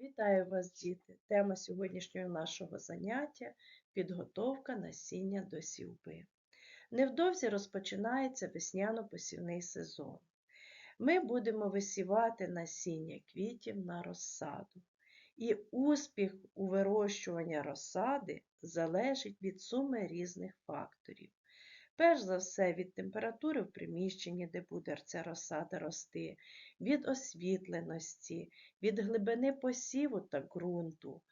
Вітаю вас, діти! Тема сьогоднішнього нашого заняття підготовка насіння до сівби. Невдовзі розпочинається весняно-посівний сезон. Ми будемо висівати насіння квітів на розсаду. І успіх у вирощуванні розсади залежить від суми різних факторів. Перш за все, від температури в приміщенні, де буде ця розсада рости, від освітленості, від глибини посіву та ґрунту,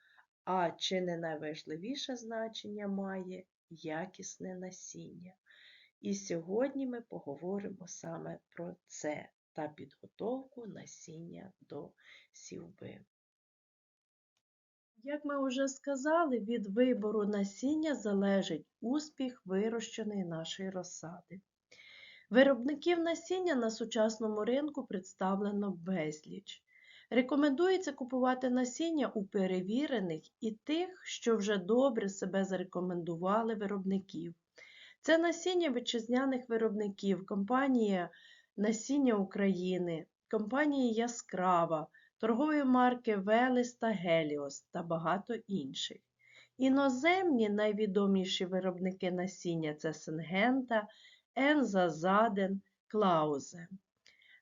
а чи не найважливіше значення має якісне насіння. І сьогодні ми поговоримо саме про це та підготовку насіння до сівби. Як ми вже сказали, від вибору насіння залежить успіх вирощеної нашої розсади. Виробників насіння на сучасному ринку представлено безліч. Рекомендується купувати насіння у перевірених і тих, що вже добре себе зарекомендували виробників. Це насіння вітчизняних виробників, компанія Насіння України, компанії Яскрава, торгові марки Велес та Геліос та багато інших. Іноземні найвідоміші виробники насіння це Сингента, Енза Заден, Клаузе.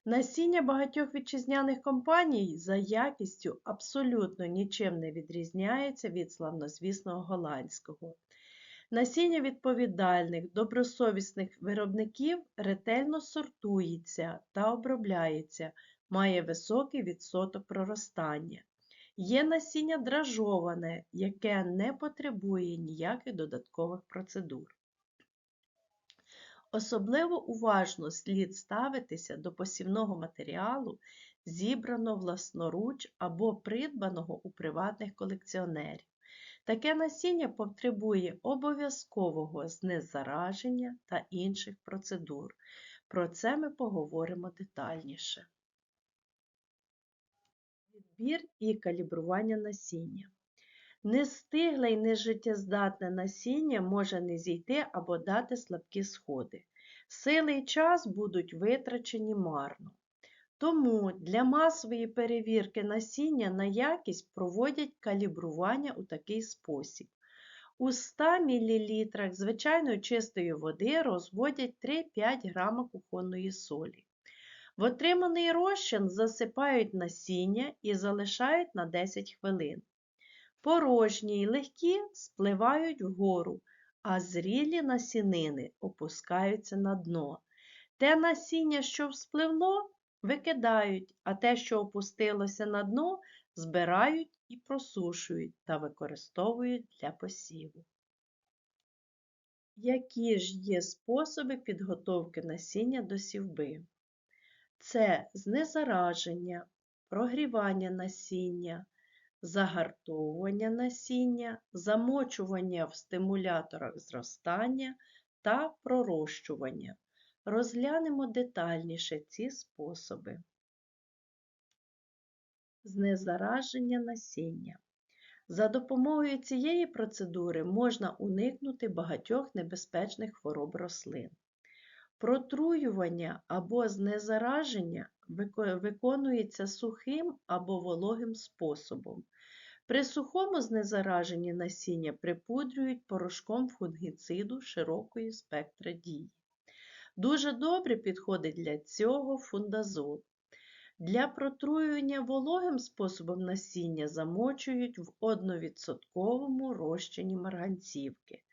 Насіння багатьох вітчизняних компаній за якістю абсолютно нічим не відрізняється від славнозвісного голландського. Насіння відповідальних, добросовісних виробників ретельно сортується та обробляється, має високий відсоток проростання. Є насіння дражоване, яке не потребує ніяких додаткових процедур. Особливо уважно слід ставитися до посівного матеріалу, зібраного власноруч або придбаного у приватних колекціонерів. Таке насіння потребує обов'язкового знезараження та інших процедур. Про це ми поговоримо детальніше. Відбір і калібрування насіння. Нестигле й нежиттєздатне насіння може не зійти або дати слабкі сходи. Сили й час будуть витрачені марно. Тому для масової перевірки насіння на якість проводять калібрування у такий спосіб. У 100 мл звичайної чистої води розводять 3-5 г кухонної солі. В отриманий розчин засипають насіння і залишають на 10 хвилин. Порожні й легкі спливають вгору, а зрілі насінини опускаються на дно. Те насіння, що вспливло, викидають, а те, що опустилося на дно, збирають і просушують та використовують для посіву. Які ж є способи підготовки насіння до сівби? Це знезараження, прогрівання насіння, загартовування насіння, замочування в стимуляторах зростання та пророщування. Розглянемо детальніше ці способи. Знезараження насіння. За допомогою цієї процедури можна уникнути багатьох небезпечних хвороб рослин. Протруювання або знезараження виконується сухим або вологим способом. При сухому знезараженні насіння припудрюють порошком фунгіциду широкої спектра дії. Дуже добре підходить для цього фундазол. Для протруювання вологим способом насіння замочують в 1% розчині марганцівки.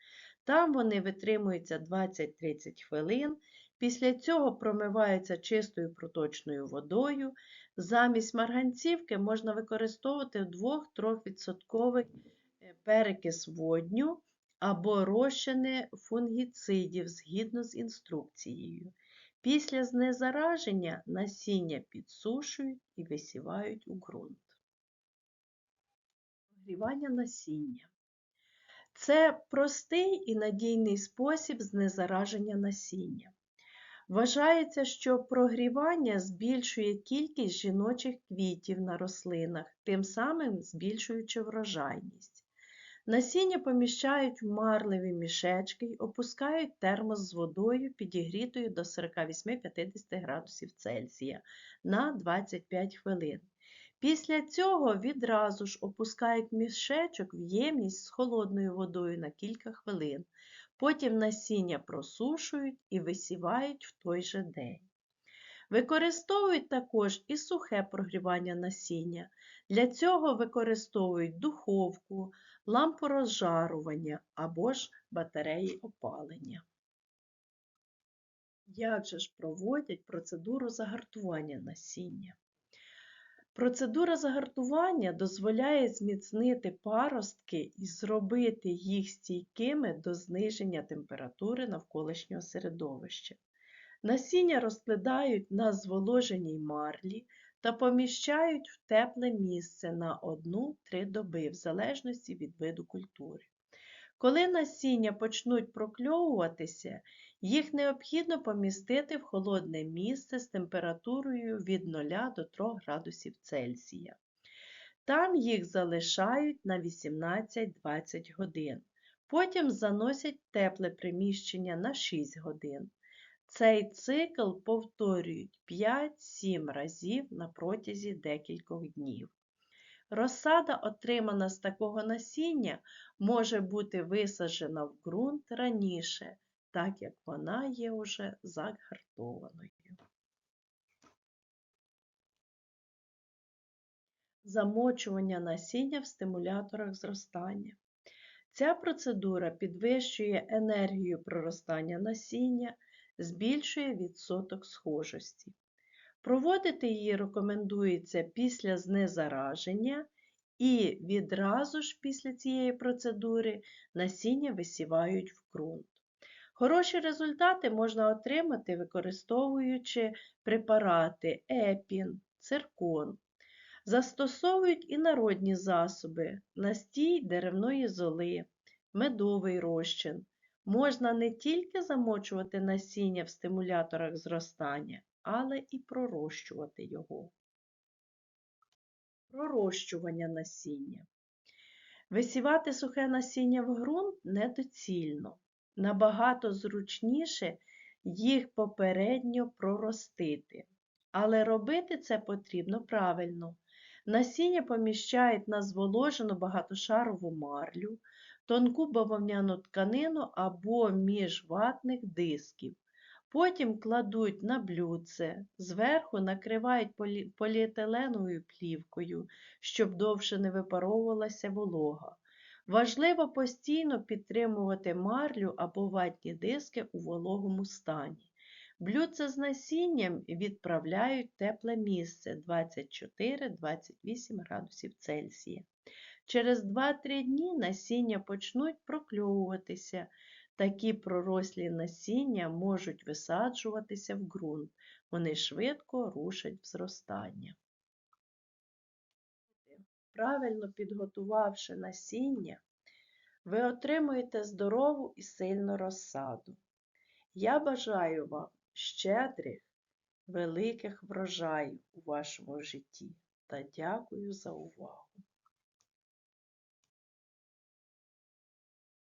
Там вони витримуються 20-30 хвилин. Після цього промиваються чистою проточною водою. Замість марганцівки можна використовувати 2-3% перекис водню або розчини фунгіцидів згідно з інструкцією. Після знезараження насіння підсушують і висівають у ґрунт. Прогрівання насіння. Це простий і надійний спосіб знезараження насіння. Вважається, що прогрівання збільшує кількість жіночих квітів на рослинах, тим самим збільшуючи врожайність. Насіння поміщають в марливі мішечки й опускають термос з водою, підігрітою до 48-50 градусів Цельсія на 25 хвилин. Після цього відразу ж опускають мішечок в ємність з холодною водою на кілька хвилин. Потім насіння просушують і висівають в той же день. Використовують також і сухе прогрівання насіння. Для цього використовують духовку, лампу розжарування або ж батареї опалення. Як же ж проводять процедуру загартування насіння? Процедура загартування дозволяє зміцнити паростки і зробити їх стійкими до зниження температури навколишнього середовища. Насіння розкладають на зволоженій марлі та поміщають в тепле місце на 1-3 доби, в залежності від виду культури. Коли насіння почнуть прокльовуватися, їх необхідно помістити в холодне місце з температурою від 0 до 3 градусів Цельсія. Там їх залишають на 18-20 годин. Потім заносять тепле приміщення на 6 годин. Цей цикл повторюють 5-7 разів на протязі декількох днів. Розсада, отримана з такого насіння, може бути висаджена в ґрунт раніше, так як вона є уже загартованою. Замочування насіння в стимуляторах зростання. Ця процедура підвищує енергію проростання насіння, збільшує відсоток схожості. Проводити її рекомендується після знезараження і відразу ж після цієї процедури насіння висівають в ґрунт. Хороші результати можна отримати, використовуючи препарати епін, циркон. Застосовують і народні засоби, настій деревної золи, медовий розчин. Можна не тільки замочувати насіння в стимуляторах зростання, але і пророщувати його. Пророщування насіння. Висівати сухе насіння в ґрунт недоцільно. Набагато зручніше їх попередньо проростити. Але робити це потрібно правильно. Насіння поміщають на зволожену багатошарову марлю, тонку бавовняну тканину або між ватних дисків. Потім кладуть на блюдце, зверху накривають полі... поліетиленовою плівкою, щоб довше не випаровувалася волога. Важливо постійно підтримувати марлю або ватні диски у вологому стані. Блюдце з насінням відправляють тепле місце 24-28 градусів Цельсія. Через 2-3 дні насіння почнуть прокльовуватися. Такі пророслі насіння можуть висаджуватися в ґрунт. Вони швидко рушать в зростання. Правильно підготувавши насіння, ви отримуєте здорову і сильну розсаду. Я бажаю вам щедрих, великих врожаїв у вашому житті та дякую за увагу!